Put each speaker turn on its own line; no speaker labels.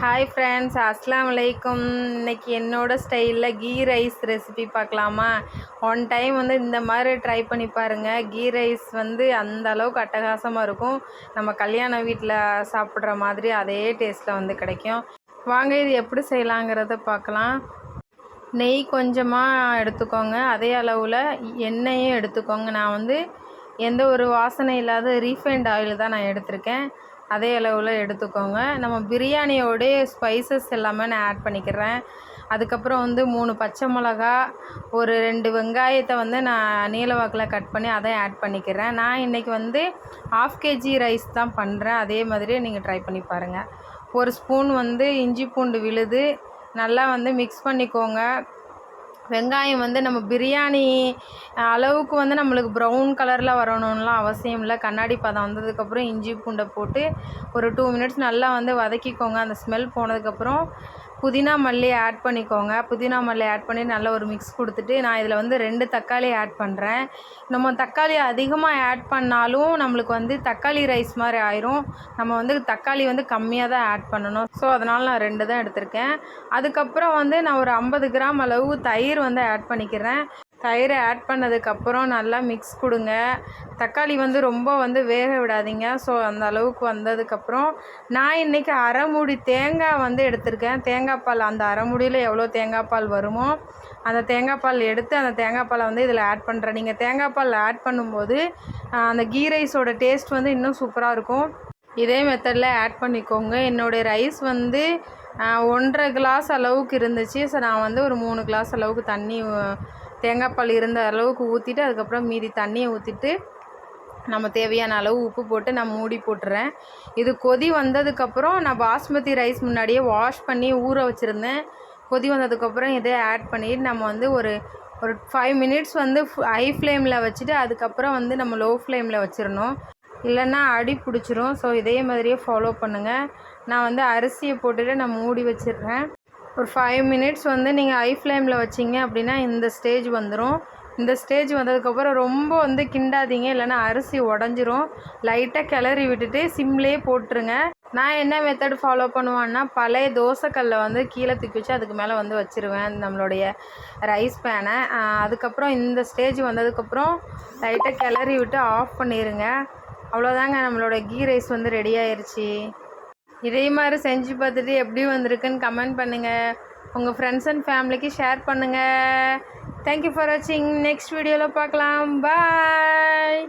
Hi friends அஸ்லாம் வலைக்கும் இன்னைக்கு என்னோடய ஸ்டைலில் கீ ரைஸ் ரெசிபி பார்க்கலாமா? ஒன் டைம் வந்து இந்த மாதிரி ட்ரை பண்ணி பாருங்கள் கீ ரைஸ் வந்து அந்த அளவுக்கு அட்டகாசமாக இருக்கும். நம்ம கல்யாண வீட்டில் சாப்பிட்ற மாதிரி அதே டேஸ்ட்டில் வந்து கிடைக்கும். வாங்க இது எப்படி செய்யலாங்கிறத பார்க்கலாம். நெய் கொஞ்சமாக எடுத்துக்கோங்க. அதே அளவில் எண்ணெயும் எடுத்துக்கோங்க. நான் வந்து எந்த ஒரு வாசனை இல்லாத ரீஃபைண்ட் ஆயில் தான் நான் எடுத்திருக்கேன். அதே அளவில் எடுத்துக்கோங்க. நம்ம பிரியாணியோடைய ஸ்பைசஸ் எல்லாமே நான் ஆட் பண்ணிக்கிறேன். அதுக்கப்புறம் வந்து மூணு பச்சை மிளகா ஒரு ரெண்டு வெங்காயத்தை வந்து நான் நீலவாக்கில் கட் பண்ணி அதை ஆட் பண்ணிக்கிறேன். நான் இன்றைக்கி வந்து ஆஃப் கேஜி ரைஸ் தான் பண்ணுறேன் அதே மாதிரி நீங்கள் ட்ரை பண்ணி பாருங்கள் ஒரு ஸ்பூன் வந்து இஞ்சி பூண்டு விழுது. நல்லா வந்து மிக்ஸ் பண்ணிக்கோங்க. வெங்காயம் வந்து நம்ம பிரியாணி அளவுக்கு வந்து நம்மளுக்கு ப்ரௌன் கலரில் வரணும்லாம் அவசியம் இல்லை. கண்ணாடி பதம் வந்ததுக்கப்புறம் இஞ்சி பூண்டை போட்டு ஒரு டூ மினிட்ஸ் நல்லா வந்து வதக்கிக்கோங்க. அந்த ஸ்மெல் போனதுக்கப்புறம் புதினா மல்லி ஆட் பண்ணிக்கோங்க. புதினா மல்லி ஆட் பண்ணி நல்லா ஒரு மிக்ஸ் கொடுத்துட்டு நான் இதில் வந்து ரெண்டு தக்காளி ஆட் பண்ணுறேன் நம்ம தக்காளி அதிகமாக ஆட் பண்ணாலும் நம்மளுக்கு வந்து தக்காளி ரைஸ் மாதிரி ஆயிரும். நம்ம வந்து தக்காளி வந்து கம்மியாக தான் ஆட் பண்ணணும். ஸோ அதனால் நான் ரெண்டு தான் எடுத்திருக்கேன். அதுக்கப்புறம் வந்து நான் ஒரு ஐம்பது கிராம் அளவு தயிர் வந்து ஆட் பண்ணிக்கிறேன். தயிரை ஆட் பண்ணதுக்கப்புறம் நல்லா மிக்ஸ் கொடுங்க. தக்காளி வந்து ரொம்ப வந்து வேக விடாதீங்க. ஸோ அந்த அளவுக்கு வந்ததுக்கப்புறம் நான் இன்றைக்கி அரைமுடி தேங்காய் வந்து எடுத்திருக்கேன். தேங்காய் பால் அந்த அரைமுடியில் எவ்வளோ தேங்காய் பால் வருமோ அந்த தேங்காய் பால் எடுத்து அந்த தேங்காய் பாலை வந்து இதில் ஆட் பண்ணுறேன் நீங்கள் தேங்காய் பால் ஆட் பண்ணும்போது அந்த கீ ரைஸோட டேஸ்ட் வந்து இன்னும் சூப்பராக இருக்கும். இதே மெத்தடில் ஆட் பண்ணிக்கோங்க. என்னுடைய ரைஸ் வந்து ஒன்றரை கிளாஸ் அளவுக்கு இருந்துச்சு. ஸோ நான் வந்து ஒரு மூணு கிளாஸ் அளவுக்கு தண்ணி தேங்காய் பால் இருந்த அளவுக்கு ஊற்றிட்டு அதுக்கப்புறம் மீதி தண்ணியை ஊற்றிட்டு நம்ம தேவையான அளவு உப்பு போட்டு நான் மூடி போட்டுறேன். இது கொதி வந்ததுக்கப்புறம் நான் பாஸ்மதி ரைஸ் முன்னாடியே வாஷ் பண்ணி ஊற வச்சுருந்தேன். கொதி வந்ததுக்கப்புறம் இதே ஆட் பண்ணிட்டு நம்ம வந்து ஒரு ஒரு ஃபைவ் மினிட்ஸ் வந்து ஹை ஃப்ளேமில் வச்சுட்டு அதுக்கப்புறம் வந்து நம்ம லோ ஃப்ளேமில் வச்சிடணும். இல்லைன்னா அடி பிடிச்சிரும். ஸோ இதே மாதிரியே ஃபாலோ பண்ணுங்கள் நான் வந்து அரிசியை போட்டுட்டு நான் மூடி வச்சிடுறேன். ஒரு ஃபைவ் மினிட்ஸ் வந்து நீங்கள் ஐ ஃப்ளேமில் வச்சிங்க அப்படின்னா இந்த ஸ்டேஜ் வந்துடும் இந்த ஸ்டேஜ் வந்ததுக்கப்புறம் ரொம்ப வந்து கிண்டாதீங்க இல்லைன்னா அரிசி உடஞ்சிரும். லைட்டாக கிளறி விட்டுட்டு சிம்லேயே போட்டுருங்க. நான் என்ன மெத்தட் ஃபாலோ பண்ணுவேன்னா பழைய தோசைக்கல்லை வந்து கீழே தூக்கி வச்சு அதுக்கு மேலே வந்து வச்சுருவேன் நம்மளுடைய ரைஸ் பேனை அதுக்கப்புறம் இந்த ஸ்டேஜ் வந்ததுக்கப்புறம் லைட்டாக கிளறி விட்டு ஆஃப் பண்ணிடுங்க அவ்வளோதாங்க நம்மளோட கீ ரைஸ் வந்து ரெடி ஆயிடுச்சு இதே மாதிரி செஞ்சு பார்த்துட்டு எப்படி வந்திருக்குன்னு கமெண்ட் பண்ணுங்கள் உங்கள் ஃப்ரெண்ட்ஸ் அண்ட் ஃபேமிலிக்கு ஷேர் பண்ணுங்கள் தேங்க்யூ ஃபார் வாட்சிங் நெக்ஸ்ட் வீடியோவில் பார்க்கலாம். பாய்